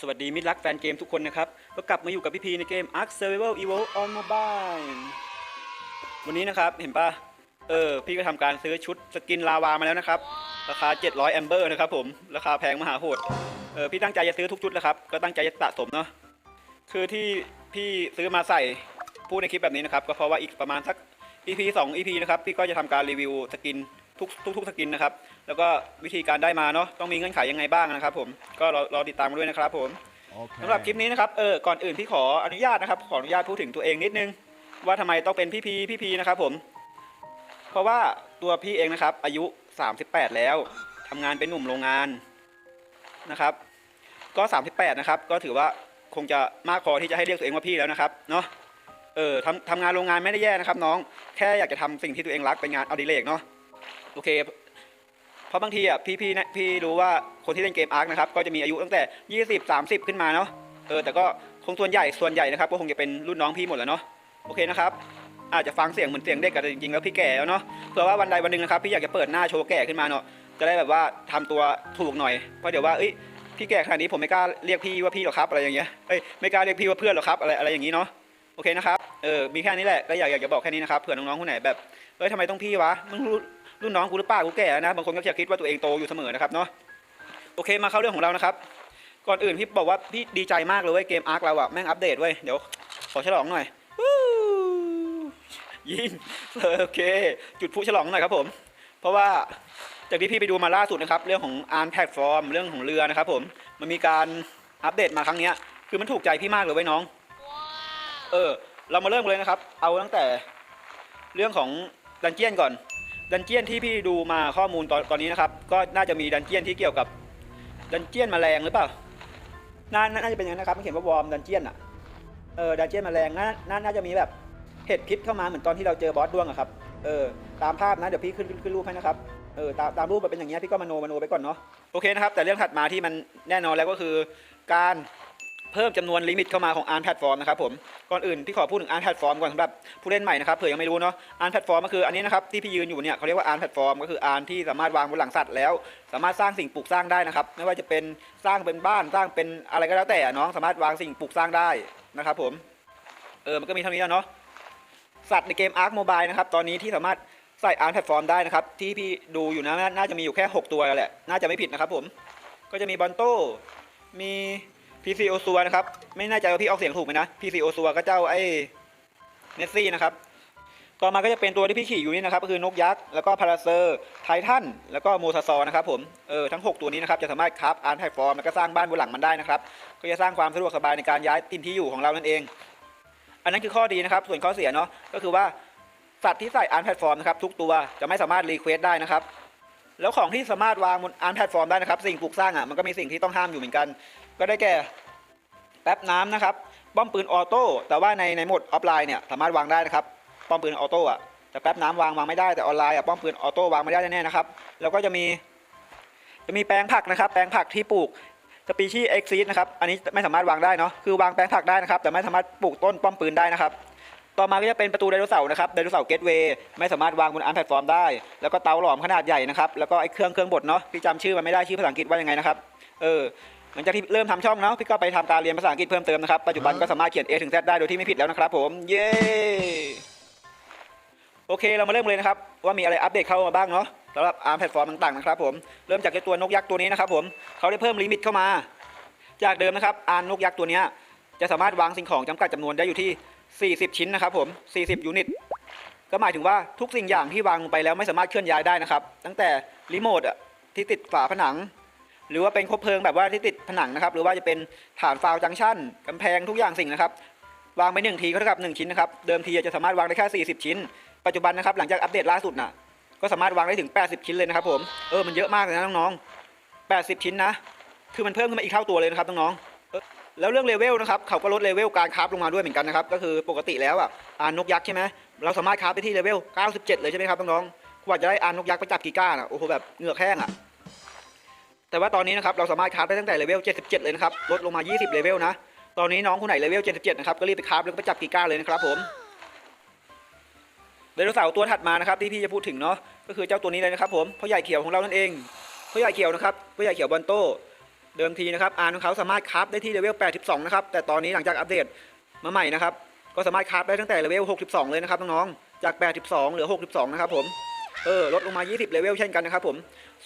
สวัสดีมิตรรักแฟนเกมทุกคนนะครับ ก็กลับมาอยู่กับพี่พีในเกม Ark Survival Evo on Mobile วันนี้นะครับเห็นปะเออ พี่ก็ทำการซื้อชุดสกินลาวามาแล้วนะครับ ราคา 700แอมเบอร์นะครับผม ราคาแพงมหาโหด เออ พี่ตั้งใจจะซื้อทุกชุดแล้วครับ ก็ตั้งใจจะสะสมเนาะ คือที่พี่ซื้อมาใส่พูดในคลิปแบบนี้นะครับ ก็เพราะว่าอีกประมาณสัก EP 2 EP นะครับ พี่ก็จะทำการรีวิวสกิน ทุกทุกทุกสกินนะครับ แล้วก็วิธีการได้มาเนาะต้องมีเงื่อนไขยังไงบ้างนะครับ ผมก็รอรอติดตามกันด้วยนะครับผม Okay. สำหรับคลิปนี้นะครับเออก่อนอื่นพี่ขออนุญาตนะครับขออนุญาตพูดถึงตัวเองนิดนึง ว่าทำไมต้องเป็นพี่พีพี่พีนะครับผม เพราะว่าตัวพี่เองนะครับ อายุ 38 แล้วทำงานเป็นหนุ่มโรงงานนะครับ ก็ 38 นะครับ ก็ถือว่าคงจะมากพอที่จะให้เรียกตัวเองว่าพี่แล้วนะครับเนาะเออทำทำงานโรงงานไม่ได้แย่นะครับ น้องแค่อยากจะทำสิ่งที่ตัวเองรักเป็นงานเอาดิเรกเนาะ โอเค เพราะบางทีอะพี่พี่นะพี่รู้ว่าคนที่เล่นเกมอาร์คนะครับก็จะมีอายุตั้งแต่ 20 30 ขึ้นมาเนาะเออแต่ก็คงส่วนใหญ่ส่วนใหญ่นะครับก็คงจะเป็นรุ่นน้องพี่หมดแล้วเนาะโอเคนะครับอาจจะฟังเสียงเหมือนเสียงเด็กแต่จริงๆแล้วพี่แก่แล้วเนาะเผื่อว่าวันใดวันหนึ่งนะครับพี่อยากจะเปิดหน้าโชว์แก่ขึ้นมาเนาะจะได้แบบว่าทำตัวถูกหน่อยเพราะเดี๋ยวว่าเอ้ยพี่แก่ขนาดนี้ผมไม่กล้าเรียกพี่ว่าพี่หรอกครับอะไรอย่างเงี้ยเอ้ยไม่กล้าเรียกพี่ว่าเพื่อนหรอกครับอะไรอะไรอย่างงี้เนาะโอเคนะครับเออมีแค่นี้แหละก็อยากอยากจะบอกแค่นี้นะครับเผื่อน้องๆคนไหนแบบเอ้ยทำไมต้องพี่วะมึงรู้ รุ่นน้องกูหรือเปล่ากูแก่แล้วนะ บางคนก็จะคิดว่าตัวเองโตอยู่เสมอนะครับเนาะ โอเคมาเข้าเรื่องของเรานะครับ ก่อนอื่นพี่บอกว่าพี่ดีใจมากเลยเว้ยเกมอาร์คเราอะแม่งอัปเดตเว้ย เดี๋ยวขอฉลองหน่อยวู้ยิงโอเค จุดพลุฉลองหน่อยครับผม เพราะว่าจากที่พี่ไปดูมาล่าสุดนะครับเรื่องของอาร์นแพลตฟอร์มเรื่องของเรือนะครับผม มันมีการอัปเดตมาครั้งเนี้ยคือมันถูกใจพี่มากเลยเว้ยน้อง เออ เรามาเริ่มเลยนะครับ เอาตั้งแต่เรื่องของดันเจียนก่อน ดันเจียนที่พี่ดูมาข้อมูลตอนตอนนี้นะครับก็น่าจะมีดันเจียนที่เกี่ยวกับดันเจียนแมลงหรือเปล่าน่าน่าจะเป็นอย่างนั้นนะครับเขียนว่าวอร์มดันเจียนอะเออดันเจียนแมลงน่าน่าน่าจะมีแบบเห็ดพิษเข้ามาเหมือนตอนที่เราเจอบอสด้วงอะครับเออตามภาพนะเดี๋ยวพี่ขึ้นขึ้นขึ้นรูปให้นะครับเออตามตามรูปมันเป็นอย่างเงี้ยพี่ก็มโนมโนไปก่อนเนาะโอเคนะครับแต่เรื่องถัดมาที่มันแน่นอนแล้วก็คือการ เพิ่มจำนวนลิมิตเข้ามาของอาร์แพลตฟอร์มนะครับผมก่อนอื่นพี่ขอพูดถึงอาร์แพลตฟอร์มก่อนสำหรับผู้เล่นใหม่นะครับเผื่อยังไม่รู้เนาะอาร์แพลตฟอร์มก็คืออันนี้นะครับที่พี่ยืนอยู่เนี่ยเขาเรียกว่าอาร์แพลตฟอร์มก็คืออาร์ที่สามารถวางบนหลังสัตว์แล้ว สามารถสร้างสิ่งปลูกสร้างได้นะครับไม่ว่าจะเป็นสร้างเป็นบ้านสร้างเป็นอะไรก็แล้วแต่น้องสามารถวางสิ่งปลูกสร้างได้นะครับผมเออมันก็มีเท่านี้แล้วเนาะสัตว์ในเกมอาร์คโมบายนะครับตอนนี้ที่สามารถใส่อาร์แพลตฟอร์มได้นะครับ ที่พี่ดูอยู่นะน่าจะมีอยู่แค่ 6 ตัวแหละ น่าจะไม่ผิดนะครับผม ก็จะมีบอนโต้มี PC โอซัวนะครับ ไม่แน่ใจว่าพี่ออกเสียงถูกไหมนะ PC โอซัวก็เจ้าไอ้เนสซี่นะครับต่อมาก็จะเป็นตัวที่พี่ขี่อยู่นี่นะครับก็คือนกยักษ์แล้วก็พาราเซอร์ไททันแล้วก็โมซาซอนะครับผมเออทั้ง 6 ตัวนี้นะครับจะสามารถคราฟอาร์ตแพลตฟอร์มแล้วก็สร้างบ้านบนหลังมันได้นะครับก็จะสร้างความสะดวกสบายในการย้ายถิ่นที่อยู่ของเรานั่นเอง อันนั้นคือข้อดีนะครับ ส่วนข้อเสียเนาะก็คือว่าสัตว์ที่ใส่อาร์ตแพลตฟอร์มนะครับทุกตัวจะไม่สามารถรีเควสได้นะครับแล้วของที่สามารถวางบนอาร์ตแพลตฟอร์มได้นะครับสิ่งปลูกสร้างอะมันก็มีสิ่งที่ต้องห้ามอยู่เหมือนกัน ก็ได้แก่แป๊บน้ำนะครับ ป้อมปืนออโต้แต่ว่าในในโหมดออฟไลน์เนี่ยสามารถวางได้นะครับ ป้อมปืนออโต้อะแต่แป๊บน้ำวางวางไม่ได้แต่ออนไลน์อะป้อมปืนออโต้วางไม่ได้แน่ๆนะครับ แล้วก็จะมีจะมีแปลงผักนะครับ แปลงผักที่ปลูกสปีชีเอ็กซีดนะครับ อันนี้ไม่สามารถวางได้เนาะ คือวางแปลงผักได้นะครับ แต่ไม่สามารถปลูกต้นป้อมปืนได้นะครับ ต่อมาก็จะเป็นประตูไดโนเสาร์นะครับ ไดโนเสาร์เกตเวย์ไม่สามารถวางบนอาร์ตแพลตฟอร์มได้ แล้วก็เตาหลอมขนาดใหญ่นะครับ แล้วก็ไอ้เครื่องเครื่องบดเนาะ พี่จำชื่อมันไม่ได้ชื่อภาษาอังกฤษว่ายังไงนะครับ เออ หลังจากที่เริ่มทำช่องเนาะพี่ก็ไปทำการเรียนภาษาอังกฤษเพิ่มเติมนะครับปัจจุบันก็สามารถเขียน A ถึง Z ได้โดยที่ไม่ผิดแล้วนะครับผมเย้โอเคเรามาเริ่มเลยนะครับว่ามีอะไรอัปเดตเข้ามาบ้างเนาะสำหรับอาร์มแพลตฟอร์มต่างๆนะครับผมเริ่มจากตัวนกยักษ์ตัวนี้นะครับผมเขาได้เพิ่มลิมิตเข้ามา จากเดิมนะครับอาร์นกยักษ์ตัวนี้จะสามารถวางสิ่งของจำกัดจำนวนได้อยู่ที่ 40 ชิ้นนะครับผม 40 ยูนิตก็หมายถึงว่าทุกสิ่งอย่างที่วางลงไปแล้วไม่สามารถเคลื่อนย้ายได้นะครับ ตั้งแต่รีโมทที่ติดฝาผนัง หรือว่าเป็นคบเพลิงแบบว่าที่ติดผนังนะครับ หรือว่าจะเป็นฐานฟาวจังชั่นกำแพงทุกอย่างสิ่งนะครับ วางไปหนึ่งทีก็เท่ากับหนึ่งชิ้นนะครับ เดิมทีจะสามารถวางได้แค่40 ชิ้น ปัจจุบันนะครับ หลังจากอัปเดตล่าสุดน่ะ ก็สามารถวางได้ถึง 80 ชิ้นเลยนะครับผม เออ มันเยอะมากเลยนะน้องๆ80 ชิ้นนะ คือมันเพิ่มขึ้นมาอีกเท่าตัวเลยนะครับน้องๆแล้วเรื่องเลเวลนะครับ เขาก็ลดเลเวลการคราฟลงมาด้วยเหมือนกันนะครับ ก็คือปกติแล้วอะอานนกยักษ์ใช่ไหมเราสามารถคราฟได้ที่เลเวล97 เลยใช่ไหมครับน้องๆกว่าจะได้อานนกยักษ์ไปจับกีก้าน่ะ โอ้โหแบบเหงือกแห้งอะ แต่ว่าตอนนี้นะครับเราสามารถคราฟได้ตั้งแต่เลเวล 77 เลยนะครับ ลดลงมา 20 เลเวลนะ ตอนนี้น้องคนไหนเลเวล 77 นะครับ ก็รีบไปคราฟแล้วก็ไปจับกีก้าเลยนะครับผมไดโนเสาร์ตัวถัดมานะครับที่พี่จะพูดถึงเนาะ ก็คือเจ้าตัวนี้เลยนะครับผมพ่อใหญ่เขียวของเรานั่นเองพ่อใหญ่เขียวนะครับพ่อใหญ่เขียวบอนโต เดิมทีนะครับอาร์ของเขาสามารถคราฟได้ที่เลเวล 82 นะครับ แต่ตอนนี้หลังจากอัปเดตมาใหม่นะครับ ก็สามารถคราฟได้ตั้งแต่เลเวล 62 เลยนะครับน้องๆ จาก 82 เหลือ 62 นะครับผม เออลดลงมา 20เลเวลเช่นกันนะครับผม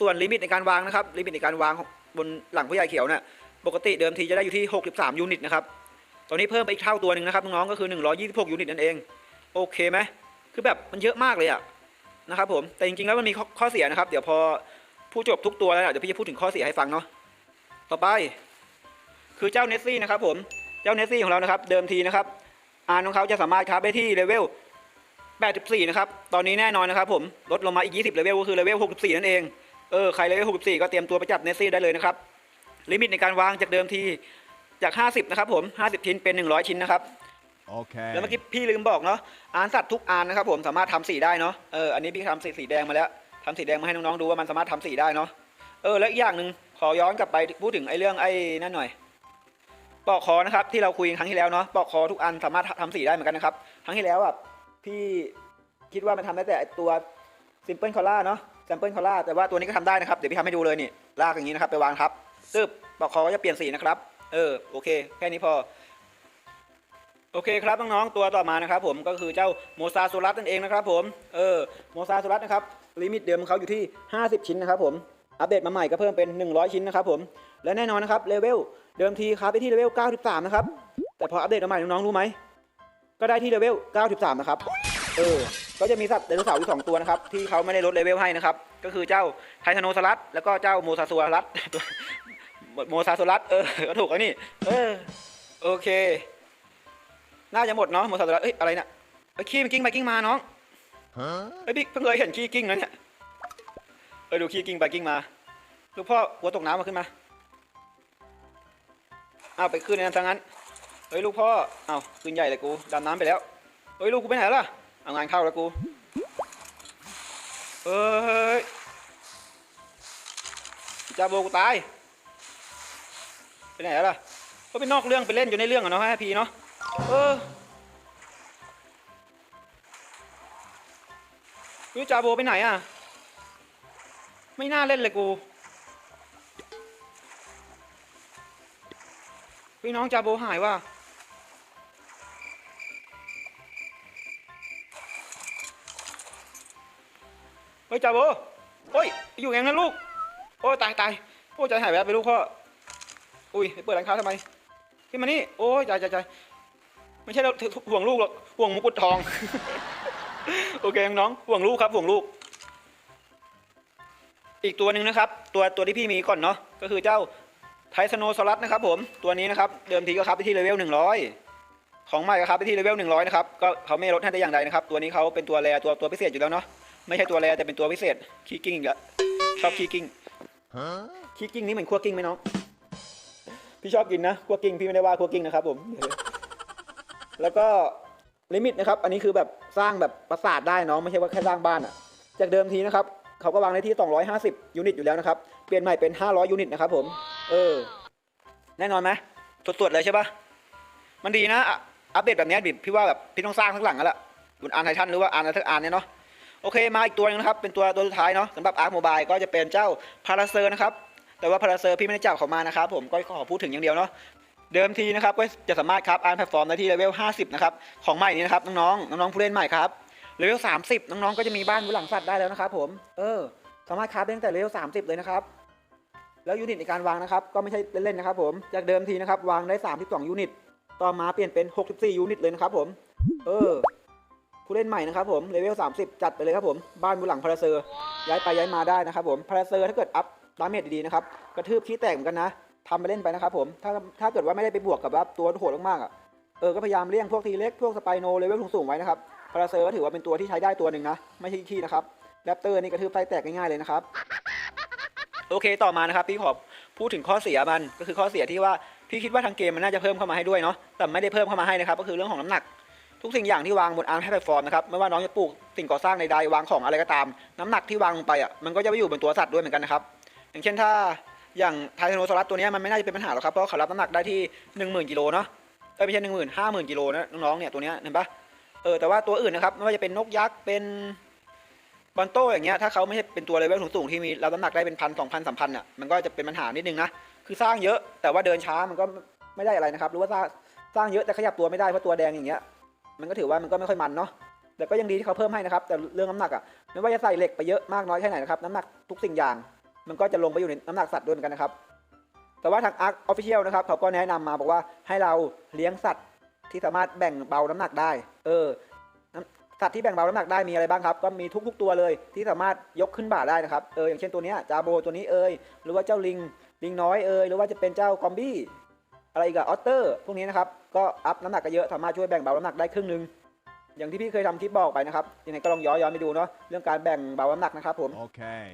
ส่วนลิมิตในการวางนะครับลิมิตในการวางบนหลังผู้ใหญ่เขียวเนี่ยปกติเดิมทีจะได้อยู่ที่ 63 ยูนิตนะครับตอนนี้เพิ่มไปอีกเท่าตัวหนึ่งนะครับน้องๆก็คือ 126 ยูนิตนั่นเองโอเคไหมคือแบบมันเยอะมากเลยอะนะครับผมแต่จริงๆแล้วมันมีข้อข้อเสียนะครับ เดี๋ยวพอผู้จบทุกตัวแล้วเดี๋ยวพี่จะพูดถึงข้อเสียให้ฟังเนาะต่อไป คือเจ้าเนสซี่นะครับผมเจ้าเนสซี่ของเรานะครับ เดิมทีนะครับอาร์ของเขาจะสามารถคราฟได้ที่เลเวล 84 นะครับ ตอนนี้แน่นอนนะครับผม ลดลงมาอีก 20 เลเวลก็คือเลเวล 64 นั่นเอง เออ ใครเลเวล 64 ก็เตรียมตัวไปจับเนสซี่ได้เลยนะครับ ลิมิตในการวางจากเดิมทีจาก 50 นะครับผม 50 ชิ้นเป็น 100 ชิ้นนะครับ Okay. แล้วเมื่อกี้พี่ลืมบอกเนาะ อานสัตว์ทุกอานนะครับผม สามารถทำสีได้เนาะ เออ อันนี้พี่ทำสีสีแดงมาแล้วทำสีแดงมาให้น้องๆดูว่ามันสามารถทำสีได้เนาะ เออ แล้วอีกอย่างหนึ่งขอย้อนกลับไปพูดถึงไอ้เรื่องไอ้นั่นหน่อยปอกคอนะครับที่เราคุยกันครั้งที่แล้วเนาะปอกคอทุกอันสามารถทำสีได้เหมือนกันนะครับ ครั้งที่แล้วอะ พี่คิดว่ามันทำได้แต่ไอตัวซิมเปิลคอล่าเนาะซิมเปิลคอล่าแต่ว่าตัวนี้ก็ทำได้นะครับ เดี๋ยวพี่ทำให้ดูเลยนี่ ลากอย่างนี้นะครับ ไปวางทับซึบปอกคอก็จะเปลี่ยนสีนะครับ เออ โอเค แค่นี้พอ โอเคครับน้องๆ ตัวต่อมานะครับผม ก็คือเจ้าโมซาโซลัสนั่นเองนะครับผม เออ โมซาโซลัสนะครับ ลิมิตเดิมของเขาอยู่ที่ 50 ชิ้นนะครับผม อัปเดตมาใหม่ก็เพิ่มเป็น 100 ชิ้นนะครับผม และแน่นอนนะครับ เลเวล เดิมทีครับไปที่เลเวล 93 นะครับ แต่พออัปเดตมาใหม่น้องๆ รู้ไหม ก็ได้ที่เลเวล 93 นะครับ เออ ก็จะมีสัตว์ไดโนเสาร์อยู่สองตัวนะครับ ที่เขาไม่ได้ลดเลเวลให้นะครับ ก็คือเจ้าไททานโนซารัส แล้วก็เจ้าโมซาโซลัสโมซาโซลัส เออ ก็ถูกแล้วนี่ เออ โอเค น่าจะหมดเนาะหมดสัปดาห์เอ้ย อะไรเนี่ยไอ้ยขี้มันกิ้งไปกิ้งมาน้อง Huh? ไอ้ยพี่เพิ่งเคยเห็นขี้กิ้งนะเนี่ย เออดูขี้กิ้งไปกิ้งมา ลูกพ่อหัวตกน้ำมาขึ้นมาอ้าวไปขึ้นในนั้นซะงั้นเฮ้ยลูกพ่อ เอาวขึ้นใหญ่เลยกูดำน้ำไปแล้ว เฮ้ยลูกกูไปไหนล่ะ เอางานเข้าแล้วกูเอ้ยจาโบกูตาย ไปไหนล่ะ ก็ไปนอกเรื่องไปเล่นอยู่ในเรื่องอะเนาะฮะพี่เนาะ เออวิจาโบไปไหนอะ ไม่น่าเล่นเลยกูพี่น้องจาโบหายว่ะ ฮ้ยจาโบโอ้ยอยู่ไงนะลูกโอ้ยตายตายโอ้ใจหายแล้วไปลูกพ่ออุ้ยเปิดร้านค้าทำไมขึ้นมานี่โอ้ยใจใจใจไม่ใช่เราห่วงลูกหรอกห่วงมุกุดทอง โอเคน้องๆห่วงลูกครับห่วงลูก อีกตัวหนึ่งนะครับ ตัวตัวที่พี่มีก่อนเนาะก็คือเจ้าไทสโนซอรัสนะครับผมตัวนี้นะครับเดิมทีก็ครับไปที่เลเวลหนึ่งร้อยของใหม่ก็ครับไปที่เลเวลหนึ่งร้อยนะครับก็เขาไม่ลดให้ได้อย่างใดนะครับ ตัวนี้เขาเป็นตัวแรตัวตัวพิเศษอยู่แล้วเนาะ ไม่ใช่ตัวแรแต่เป็นตัวพิเศษคีกิ้งอีกอะชอบคีกิ้งคีกิ้งนี่เหมือนคั่วกิ้งไหมน้องพี่ชอบกินนะคั่วกิ้งพี่ไม่ได้ว่าคั่วกิ้งนะครับผมแล้วก็ลิมิตนะครับ อันนี้คือแบบสร้างแบบปราสาทได้น้องไม่ใช่ว่าแค่สร้างบ้านอะจากเดิมทีนะครับเขาก็วางในที่ 250 ยูนิตอยู่แล้วนะครับ เปลี่ยนใหม่เป็น 500 ยูนิตนะครับผม เออ แน่นอนไหมสดๆเลยใช่ปะมันดีนะ อัปเดตแบบนี้บิพี่ว่าแบบพี่ต้องสร้างทั้งหลังแล้วล่ะบนอาร์ไททันหรือว่าอาร์อะไรทักอาร์เนี่ยเนาะ โอเคมาอีกตัวหนึงนะครับเป็นตัวตัวสุดท้ายเนาะสำหรับอาร์คโมบายก็จะเป็นเจ้าพาราเซอร์นะครับแต่ว่าพาราเซอร์พี่ไม่ได้จับเขามานะครับผมก็ขอพูดถึงอย่างเดียวเนาะเดิมทีนะครับก็จะสามารถครับอาร์แพลตฟอร์มได้ที่เลเวล 50 นะครับ ของใหม่นี้นะครับ น้องๆน้องๆผู้เล่นใหม่ครับเลเวล 30 น้องๆก็จะมีบ้านบนหลังสัตว์ได้แล้วนะครับผมเออสามารถครับได้ตั้งแต่เลเวล 30 เลยนะครับแล้วยูนิตในการวางนะครับก็ไม่ใช่เล่นๆนะครับผมจากเดิมทีนะครับวางได้ 32 ยูนิต ต่อมาเปลี่ยนเป็น 64 ยูนิตเลยนะครับผม เออ ผู้เล่นใหม่นะครับผมเลเวล 30 จัดไปเลยครับผม บ้านบนหลังพาราเซอร์ ย้ายไปย้ายมาได้นะครับผมพาราเซอร์ถ้าเกิดอัพดาเมจดีๆนะครับ กระทืบขี้แตกเหมือนกันนะทำไปเล่นไปนะครับผม ถ้าถ้าเกิดว่าไม่ได้ไปบวกกับว่าตัวโหดมากๆอะ เออ ก็พยายามเลี่ยงพวกทีเล็ก พวกสไปโนเลเวลสูงๆไว้นะครับพาราเซอร์ก็ถือว่าเป็นตัวที่ใช้ได้ตัวหนึ่งนะ ไม่ใช่ขี้นะครับแรปเตอร์นี่กระทืบไส้แตกง่ายๆเลยนะครับ โอเค ต่อมานะครับพี่ขอพูดถึงข้อเสียมันก็คือข้อเสียที่ว่าพี่คิดว่าทางเกมมันน่าจะเพิ่มเข้ามาให้ด้วยเนาะ แต่ไม่ได้เพิ่มเข้ามาให้นะครับ ก็คือเรื่องของน้ำหนัก ทุกสิ่งอย่างที่วางบนอาร์มแพลตฟอร์มนะครับไม่ว่าน้องจะปลูกสิ่งก่อสร้างใดๆวางของอะไรก็ตาม น้ำหนักที่วางลงไปอะมันก็จะไปอยู่บนตัวสัตว์ด้วยเหมือนกันนะครับอย่างเช่นถ้าอย่างไทแทโนซอรัสตัวนี้มันไม่น่าจะเป็นปัญหาหรอกครับเพราะเขารับน้ำหนักได้ที่หนึ่งหมื่นกิโลเนาะเอ้ยไม่ใช่หนึ่งหมื่นห้าหมื่นกิโลนะน้องๆเนี่ยตัวเนี้ยเห็นปะเออแต่ว่าตัวอื่นนะครับไม่ว่าจะเป็นนกยักษ์เป็นบอลโต้อย่างเงี้ยถ้าเขาไม่ใช่เป็นตัวเลเวลสูงๆที่มีรับน้ำหนักได้เป็นพันสองพันสามพันอะมันก็จะเป็นปัญหานิดนึงนะคือสร้างเยอะแต่ว่าเดินช้ามันก็ไม่ได้อะไรนะครับหรือว่าสร้างสร้างเยอะแต่ขยับตัวไม่ได้เพราะตัวแดงอย่างเงี้ย มันก็ถือว่ามันก็ไม่ค่อยมันเนาะแต่ก็ยังดีที่เขาเพิ่มให้นะครับ แต่เรื่องน้ำหนักอะไม่ว่าจะใส่เหล็กไปเยอะมากน้อยแค่ไหนนะครับน้ำหนักทุกสิ่งอย่าง มันก็จะลงไปอยู่ในน้ำหนักสัตว์ด้วยกันนะครับ แต่ว่าทาง Arc Official นะครับเขาก็แนะนำมาบอกว่าให้เราเลี้ยงสัตว์ที่สามารถแบ่งเบาน้ำหนักได้ เออสัตว์ที่แบ่งเบาน้ำหนักได้มีอะไรบ้างครับ ก็มีทุก ๆ ตัวเลยที่สามารถยกขึ้นบ่าได้นะครับเอออย่างเช่นตัวนี้จาโบตัวนี้เอยหรือว่าเจ้าลิงลิงน้อยเอยหรือว่าจะเป็นเจ้ากอมบี้ อะไรอีกอะออตเตอร์พวกนี้นะครับก็อัพน้ำหนักก็เยอะสามารถช่วยแบ่งเบาน้ำหนักได้ครึ่งหนึงอย่างที่พี่เคยทำคลิปบอกไปนะครับยังไงก็ลองย้อนย้อนไปดูเนาะเรื่องการแบ่งเบาน้ำหนักนะครับผม Okay.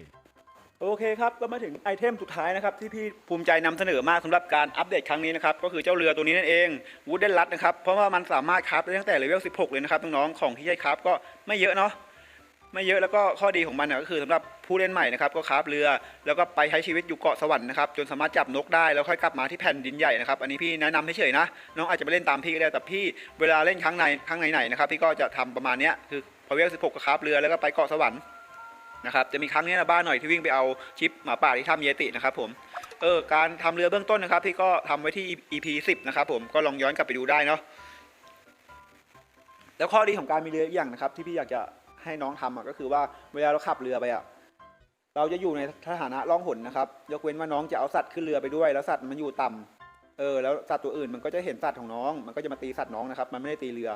โอเคครับก็มาถึงไอเทมสุดท้ายนะครับที่พี่ภูมิใจนำเสนอมากสำหรับการอัปเดตครั้งนี้นะครับก็คือเจ้าเรือตัวนี้นั่นเองวูดเดนลัดนะครับเพราะว่ามันสามารถคราฟได้ตั้งแต่เลเวล16 เลยนะครับน้องๆของที่ใช้คราฟก็ไม่เยอะเนาะ ไม่เยอะแล้วก็ข้อดีของมันก็คือสำหรับผู้เล่นใหม่นะครับก็คาฟเรือ แล้วก็ไปใช้ชีวิตอยู่เกาะสวรรค์นะครับจนสามารถจับนกได้แล้วค่อยกลับมาที่แผ่นดินใหญ่นะครับอันนี้พี่แนะนำเฉยๆนะน้องอาจจะไปเล่นตามพี่ก็ได้แต่พี่เวลาเล่นครั้งในครั้งไหนๆนะครับพี่ก็จะทำประมาณนี้คือพอเวล16ก็คาฟเรือแล้วก็ไปเกาะสวรรค์นะครับจะมีครั้งนี้นะบ้านหน่อยที่วิ่งไปเอาชิปหมาป่าที่ถ้ำเยตินะครับผมเออการทำเรือเบื้องต้นนะครับพี่ก็ทำไว้ที่ EP 10นะครับผมก็ลองย้อนกลับไปดูได้เนาะแล้วข้อดีของการมีเรืออย่างนะครับที่พี่อยากจะ ให้น้องทำอะก็คือว่าเวลาเราขับเรือไปอะเราจะอยู่ในสถานะล่องหนนะครับ ยกเว้นว่าน้องจะเอาสัตว์ขึ้นเรือไปด้วย แล้วสัตว์มันอยู่ต่ำเออแล้วสัตว์ตัวอื่นมันก็จะเห็นสัตว์ของน้อง มันก็จะมาตีสัตว์น้องนะครับ มันไม่ได้ตีเรือ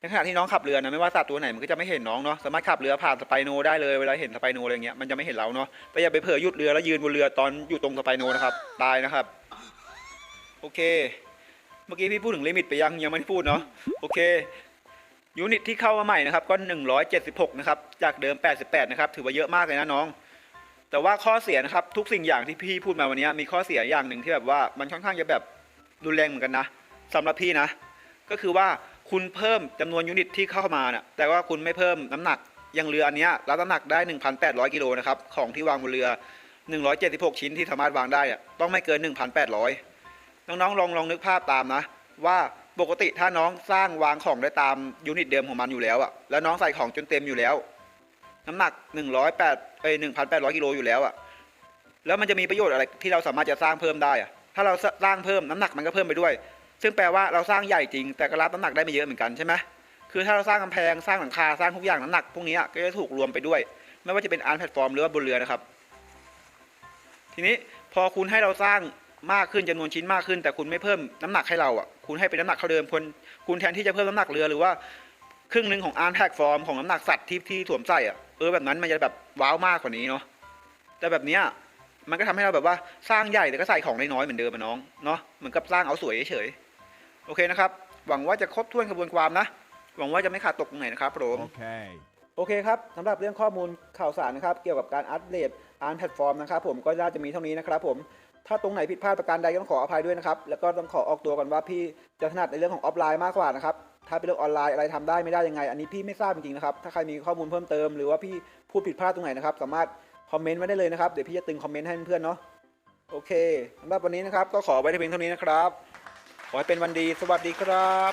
ในขณะที่น้องขับเรือนะไม่ว่าสัตว์ตัวไหนมันก็จะไม่เห็นน้องเนาะสามารถขับเรือผ่านสไปโนได้เลยเวลาเห็นสไปโนอะไรเงี้ยมันจะไม่เห็นเราเนาะแต่อย่าไปเผลอหยุดเรือแล้วยืนบนเรือตอนอยู่ตรงสไปโนนะครับตายนะครับ โอเค เมื่อกี้พี่พูดถึงลิมิตไปยังยังไม่ได้พูดเนาะโอเค ยูนิตที่เข้ามาใหม่นะครับก็ 176 นะครับ จากเดิม 88 นะครับ ถือว่าเยอะมากเลยนะน้อง แต่ว่าข้อเสียนะครับ ทุกสิ่งอย่างที่พี่พูดมาวันนี้มีข้อเสียอย่างหนึ่งที่แบบว่ามันค่อนข้างจะแบบรุนแรงเหมือนกันนะสำหรับพี่นะ ก็คือว่าคุณเพิ่มจำนวนยูนิตที่เข้ามาน่ะแต่ว่าคุณไม่เพิ่มน้ำหนักย่างเรืออันเนี้ยรับน้ำหนักได้ 1,800 กิโลนะครับของที่วางบนเรือ 176 ชิ้นที่สามารถวางได้ต้องไม่เกิน 1,800 น้องๆลองลองนึกภาพตามนะว่า ปกติถ้าน้องสร้างวางของได้ตามยูนิตเดิมของมันอยู่แล้วอะแล้วน้องใส่ของจนเต็มอยู่แล้ว น้ำหนัก108เอ้ย1,800กิโลอยู่แล้วอะแล้วมันจะมีประโยชน์อะไรที่เราสามารถจะสร้างเพิ่มได้อะถ้าเราสร้างเพิ่มน้ำหนักมันก็เพิ่มไปด้วย ซึ่งแปลว่าเราสร้างใหญ่จริง แต่ก็รับน้ำหนักได้ไม่เยอะเหมือนกันใช่ไหมคือถ้าเราสร้างกำแพงสร้างหลังคาสร้างทุกอย่างน้ำหนักพวกนี้ก็จะถูกรวมไปด้วย ไม่ว่าจะเป็นอาร์ตแพลตฟอร์มหรือว่าบนเรือนะครับ ทีนี้พอคุณให้เราสร้าง มากขึ้นจำนวนชิ้นมากขึ้น แต่คุณไม่เพิ่มน้ำหนักให้เราอะคุณให้เป็นน้ำหนักเท่าเดิมคุณคุณแทนที่จะเพิ่มน้ำหนักเรือหรือว่าครึ่งหนึ่งของอาร์ตแพลตฟอร์มของน้ำหนักสัตว์ที่ที่สวมใส่อะเออแบบนั้นมันจะแบบว้าวมากกว่านี้เนาะแต่แบบเนี้ยมันก็ทำให้เราแบบว่าสร้างใหญ่แต่ก็ใส่ของน้อยๆเหมือนเดิมอะน้องเนาะเหมือนกับสร้างเอาสวยเฉยๆโอเคนะครับ หวังว่าจะครบถ้วนกระบวนความนะ หวังว่าจะไม่ขาดตกตรงไหนนะครับผม Okay. โอเคครับสำหรับเรื่องข้อมูลข่าวสารนะครับ เกี่ยวกับการอัปเดต อาร์ตแพลตฟอร์มนะครับผมก็น่าจะมีเท่านี้นะครับผมถ้าตรงไหนผิดพลาดประการใดก็ต้องขออภัยด้วยนะครับ แล้วก็ต้องขอออกตัวก่อนว่าพี่จะถนัดในเรื่องของออฟไลน์มากกว่านะครับ ถ้าเป็นเรื่องออนไลน์อะไรทำได้ไม่ได้ยังไง อันนี้พี่ไม่ทราบจริงๆนะครับ ถ้าใครมีข้อมูลเพิ่มเติมหรือว่าพี่พูดผิดพลาดตรงไหนนะครับ สามารถคอมเมนต์ไว้ได้เลยนะครับ เดี๋ยวพี่จะตึงคอมเมนต์ให้เพื่อนๆเนาะ โอเคสำหรับวันนี้นะครับ ก็ขอไว้แต่เพียงเท่านี้นะครับ ขอให้เป็นวันดี สวัสดีครับ